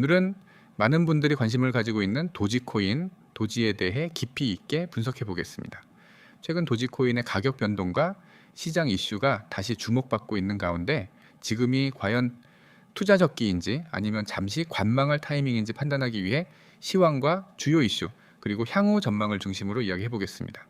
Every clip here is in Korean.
오늘은 많은 분들이 관심을 가지고 있는 도지코인, 도지에 대해 깊이 있게 분석해 보겠습니다. 최근 도지코인의 가격 변동과 시장 이슈가 다시 주목받고 있는 가운데 지금이 과연 투자 적기인지 아니면 잠시 관망할 타이밍인지 판단하기 위해 시황과 주요 이슈 그리고 향후 전망을 중심으로 이야기해 보겠습니다.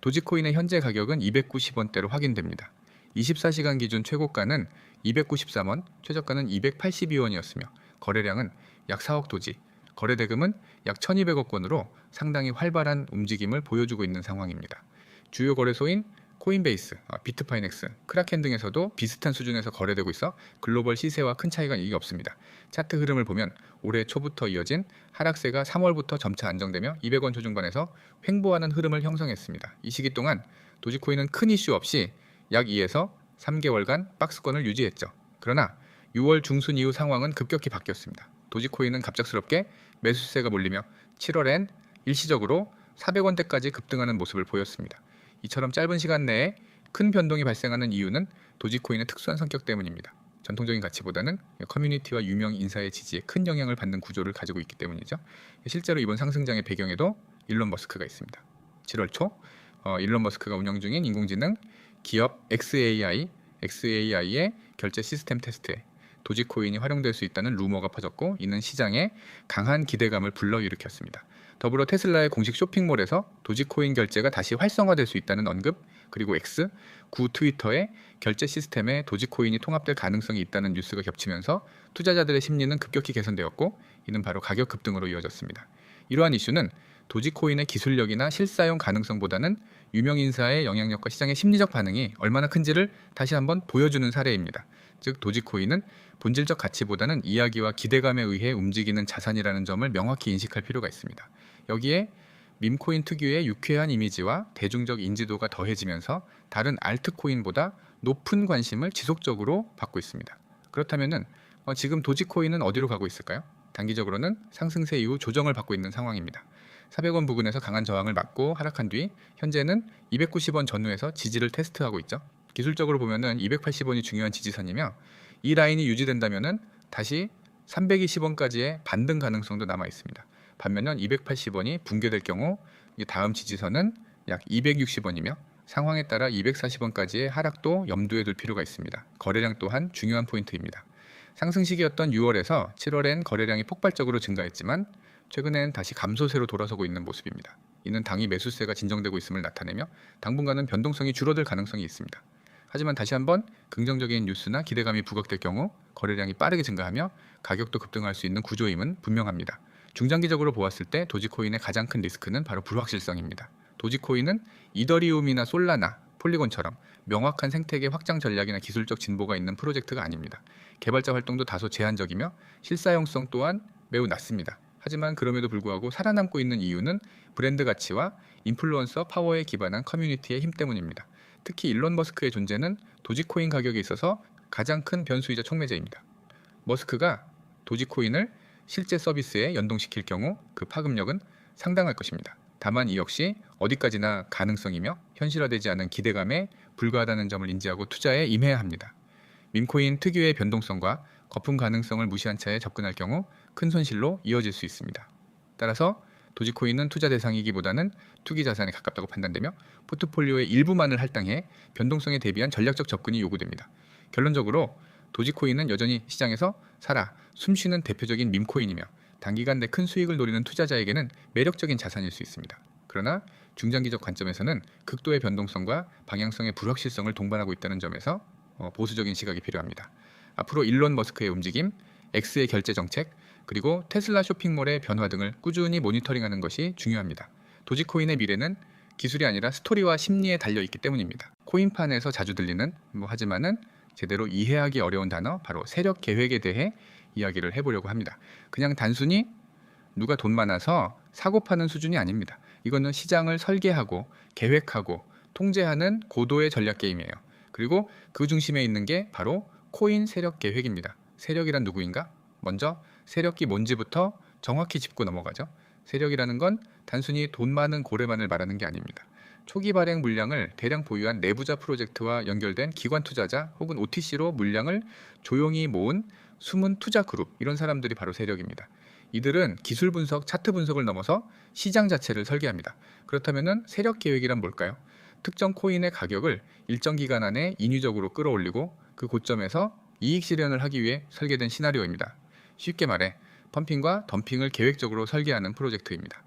도지코인의 현재 가격은 290원대로 확인됩니다. 24시간 기준 최고가는 293원, 최저가는 282원이었으며 거래량은 약 4억 도지, 거래 대금은 약 1,200억 원으로 상당히 활발한 움직임을 보여주고 있는 상황입니다. 주요 거래소인 코인베이스, 아, 비트파이넥스, 크라켄 등에서도 비슷한 수준에서 거래되고 있어 글로벌 시세와 큰 차이가 이게 없습니다. 차트 흐름을 보면 올해 초부터 이어진 하락세가 3월부터 점차 안정되며 200원 초중반에서 횡보하는 흐름을 형성했습니다. 이 시기 동안 도지코인은 큰 이슈 없이 약 2에서 3개월간 박스권을 유지했죠. 그러나 6월 중순 이후 상황은 급격히 바뀌었습니다. 도지코인은 갑작스럽게 매수세가 몰리며 7월엔 일시적으로 400원대까지 급등하는 모습을 보였습니다. 이처럼 짧은 시간 내에 큰 변동이 발생하는 이유는 도지코인의 특수한 성격 때문입니다. 전통적인 가치보다는 커뮤니티와 유명 인사의 지지에 큰 영향을 받는 구조를 가지고 있기 때문이죠. 실제로 이번 상승장의 배경에도 일론 머스크가 있습니다. 7월 초 어, 일론 머스크가 운영 중인 인공지능 기업 XAI, XAI의 결제 시스템 테스트에 도지코인이 활용될 수 있다는 루머가 퍼졌고 이는 시장에 강한 기대감을 불러일으켰습니다. 더불어 테슬라의 공식 쇼핑몰에서 도지코인 결제가 다시 활성화될 수 있다는 언급, 그리고 X, 구 트위터의 결제 시스템에 도지코인이 통합될 가능성이 있다는 뉴스가 겹치면서 투자자들의 심리는 급격히 개선되었고 이는 바로 가격 급등으로 이어졌습니다. 이러한 이슈는 도지코인의 기술력이나 실사용 가능성보다는 유명 인사의 영향력과 시장의 심리적 반응이 얼마나 큰지를 다시 한번 보여주는 사례입니다. 즉 도지코인은 본질적 가치보다는 이야기와 기대감에 의해 움직이는 자산이라는 점을 명확히 인식할 필요가 있습니다. 여기에 밈코인 특유의 유쾌한 이미지와 대중적 인지도가 더해지면서 다른 알트코인보다 높은 관심을 지속적으로 받고 있습니다. 그렇다면은 어, 지금 도지코인은 어디로 가고 있을까요? 단기적으로는 상승세 이후 조정을 받고 있는 상황입니다. 400원 부근에서 강한 저항을 맞고 하락한 뒤 현재는 290원 전후에서 지지를 테스트하고 있죠. 기술적으로 보면은 280원이 중요한 지지선이며 이 라인이 유지된다면은 다시 320원까지의 반등 가능성도 남아 있습니다. 반면에 280원이 붕괴될 경우 다음 지지선은 약 260원이며 상황에 따라 240원까지의 하락도 염두에 둘 필요가 있습니다. 거래량 또한 중요한 포인트입니다. 상승 시기였던 6월에서 7월엔 거래량이 폭발적으로 증가했지만 최근엔 다시 감소세로 돌아서고 있는 모습입니다. 이는 당이 매수세가 진정되고 있음을 나타내며 당분간은 변동성이 줄어들 가능성이 있습니다. 하지만 다시 한번 긍정적인 뉴스나 기대감이 부각될 경우 거래량이 빠르게 증가하며 가격도 급등할 수 있는 구조임은 분명합니다. 중장기적으로 보았을 때 도지코인의 가장 큰 리스크는 바로 불확실성입니다. 도지코인은 이더리움이나 솔라나, 폴리곤처럼 명확한 생태계 확장 전략이나 기술적 진보가 있는 프로젝트가 아닙니다. 개발자 활동도 다소 제한적이며 실사용성 또한 매우 낮습니다. 하지만 그럼에도 불구하고 살아남고 있는 이유는 브랜드 가치와 인플루언서 파워에 기반한 커뮤니티의 힘 때문입니다. 특히 일론 머스크의 존재는 도지코인 가격에 있어서 가장 큰 변수이자 촉매제입니다. 머스크가 도지코인을 실제 서비스에 연동시킬 경우 그 파급력은 상당할 것입니다. 다만 이 역시 어디까지나 가능성이며 현실화되지 않은 기대감에 불과하다는 점을 인지하고 투자에 임해야 합니다. 밈코인 특유의 변동성과 거품 가능성을 무시한 차에 접근할 경우 큰 손실로 이어질 수 있습니다. 따라서 도지코인은 투자 대상이기보다는 투기 자산에 가깝다고 판단되며 포트폴리오의 일부만을 할당해 변동성에 대비한 전략적 접근이 요구됩니다. 결론적으로 도지코인은 여전히 시장에서 살아 숨쉬는 대표적인 밈코인이며 단기간 내 큰 수익을 노리는 투자자에게는 매력적인 자산일 수 있습니다. 그러나 중장기적 관점에서는 극도의 변동성과 방향성의 불확실성을 동반하고 있다는 점에서 어, 보수적인 시각이 필요합니다. 앞으로 일론 머스크의 움직임, X의 결제 정책, 그리고 테슬라 쇼핑몰의 변화 등을 꾸준히 모니터링하는 것이 중요합니다. 도지코인의 미래는 기술이 아니라 스토리와 심리에 달려 있기 때문입니다. 코인판에서 자주 들리는 뭐 하지만은 제대로 이해하기 어려운 단어 바로 세력 계획에 대해 이야기를 해보려고 합니다. 그냥 단순히 누가 돈 많아서 사고 파는 수준이 아닙니다. 이거는 시장을 설계하고 계획하고 통제하는 고도의 전략 게임이에요. 그리고 그 중심에 있는 게 바로 코인 세력 계획입니다. 세력이란 누구인가? 먼저 세력이 뭔지부터 정확히 짚고 넘어가죠. 세력이라는 건 단순히 돈 많은 고래만을 말하는 게 아닙니다. 초기 발행 물량을 대량 보유한 내부자 프로젝트와 연결된 기관 투자자 혹은 OTC로 물량을 조용히 모은 숨은 투자 그룹 이런 사람들이 바로 세력입니다. 이들은 기술 분석, 차트 분석을 넘어서 시장 자체를 설계합니다. 그렇다면은 세력 계획이란 뭘까요? 특정 코인의 가격을 일정 기간 안에 인위적으로 끌어올리고 그 고점에서 이익 실현을 하기 위해 설계된 시나리오입니다. 쉽게 말해 펌핑과 덤핑을 계획적으로 설계하는 프로젝트입니다.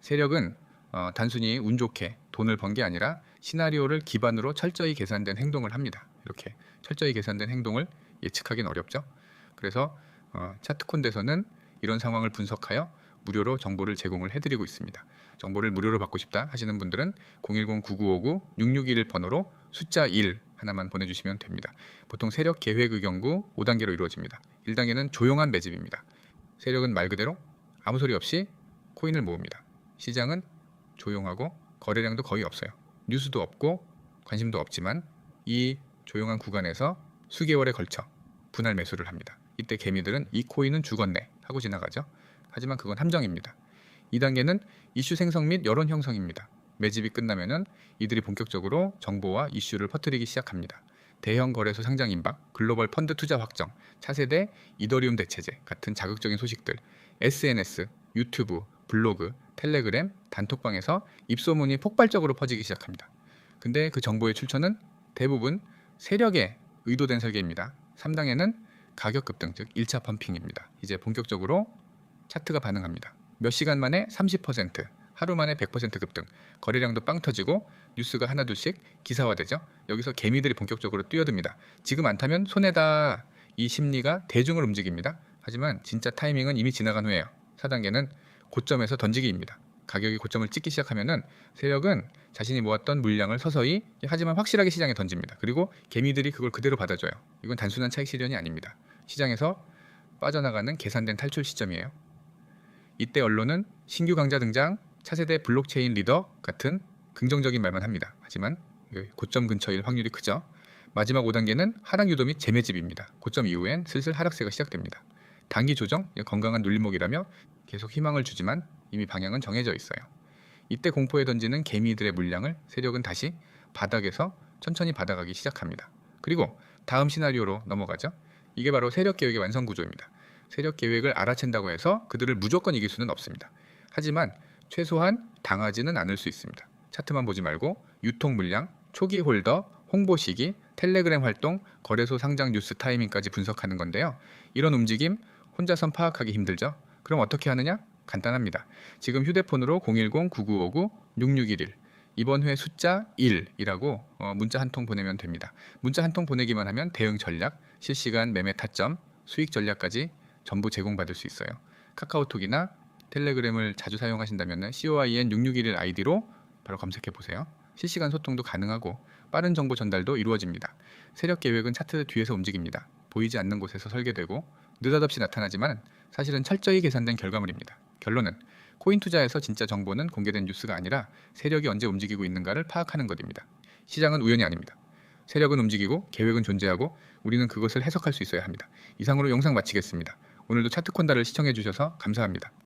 세력은 어, 단순히 운 좋게 돈을 번 게 아니라 시나리오를 기반으로 철저히 계산된 행동을 합니다. 이렇게 철저히 계산된 행동을 예측하기는 어렵죠. 그래서 어, 차트콘대에서는 이런 상황을 분석하여 무료로 정보를 제공을 해드리고 있습니다. 정보를 무료로 받고 싶다 하시는 분들은 010-9959-6621 번호로 숫자 1 하나만 보내주시면 됩니다. 보통 세력 계획 의견구 5단계로 이루어집니다. 1단계는 조용한 매집입니다. 세력은 말 그대로 아무 소리 없이 코인을 모읍니다. 시장은 조용하고 거래량도 거의 없어요. 뉴스도 없고 관심도 없지만 이 조용한 구간에서 수개월에 걸쳐 분할 매수를 합니다. 이때 개미들은 이 코인은 죽었네 하고 지나가죠. 하지만 그건 함정입니다. 2단계는 이슈 생성 및 여론 형성입니다. 매집이 끝나면은 이들이 본격적으로 정보와 이슈를 퍼뜨리기 시작합니다. 대형 거래소 상장 임박, 글로벌 펀드 투자 확정, 차세대 이더리움 대체제 같은 자극적인 소식들, SNS, 유튜브, 블로그, 텔레그램, 단톡방에서 입소문이 폭발적으로 퍼지기 시작합니다. 근데 그 정보의 출처는 대부분 세력의 의도된 설계입니다. 3단계는 가격 급등, 즉 1차 펌핑입니다. 이제 본격적으로 차트가 반응합니다. 몇 시간 만에 30%, 하루 만에 100% 급등, 거래량도 빵 터지고 뉴스가 하나둘씩 기사화되죠. 여기서 개미들이 본격적으로 뛰어듭니다. 지금 안 타면 손해다. 이 심리가 대중을 움직입니다. 하지만 진짜 타이밍은 이미 지나간 후에요. 4단계는 고점에서 던지기입니다. 가격이 고점을 찍기 시작하면은 세력은 자신이 모았던 물량을 서서히 하지만 확실하게 시장에 던집니다. 그리고 개미들이 그걸 그대로 받아줘요. 이건 단순한 차익 실현이 아닙니다. 시장에서 빠져나가는 계산된 탈출 시점이에요. 이때 언론은 신규 강자 등장, 차세대 블록체인 리더 같은 긍정적인 말만 합니다. 하지만 고점 근처일 확률이 크죠. 마지막 5단계는 하락 유도 및 재매집입니다. 고점 이후엔 슬슬 하락세가 시작됩니다. 단기 조정, 건강한 눌림목이라며 계속 희망을 주지만 이미 방향은 정해져 있어요. 이때 공포에 던지는 개미들의 물량을 세력은 다시 바닥에서 천천히 받아가기 시작합니다. 그리고 다음 시나리오로 넘어가죠. 이게 바로 세력 계획의 완성 구조입니다. 세력 계획을 알아챈다고 해서 그들을 무조건 이길 수는 없습니다. 하지만 최소한 당하지는 않을 수 있습니다. 차트만 보지 말고 유통 물량, 초기 홀더, 홍보 시기, 텔레그램 활동, 거래소 상장 뉴스 타이밍까지 분석하는 건데요. 이런 움직임 혼자선 파악하기 힘들죠? 그럼 어떻게 하느냐? 간단합니다. 지금 휴대폰으로 010-9959-6611 이번 회 숫자 1이라고 어, 문자 한 통 보내면 됩니다. 문자 한 통 보내기만 하면 대응 전략, 실시간 매매 타점, 수익 전략까지 전부 제공받을 수 있어요. 카카오톡이나 텔레그램을 자주 사용하신다면 COIN 6611 아이디로 바로 검색해 보세요. 실시간 소통도 가능하고 빠른 정보 전달도 이루어집니다. 세력 계획은 차트 뒤에서 움직입니다. 보이지 않는 곳에서 설계되고 느닷없이 나타나지만 사실은 철저히 계산된 결과물입니다. 결론은 코인 투자에서 진짜 정보는 공개된 뉴스가 아니라 세력이 언제 움직이고 있는가를 파악하는 것입니다. 시장은 우연이 아닙니다. 세력은 움직이고 계획은 존재하고 우리는 그것을 해석할 수 있어야 합니다. 이상으로 영상 마치겠습니다. 오늘도 차트콘다를 시청해 주셔서 감사합니다.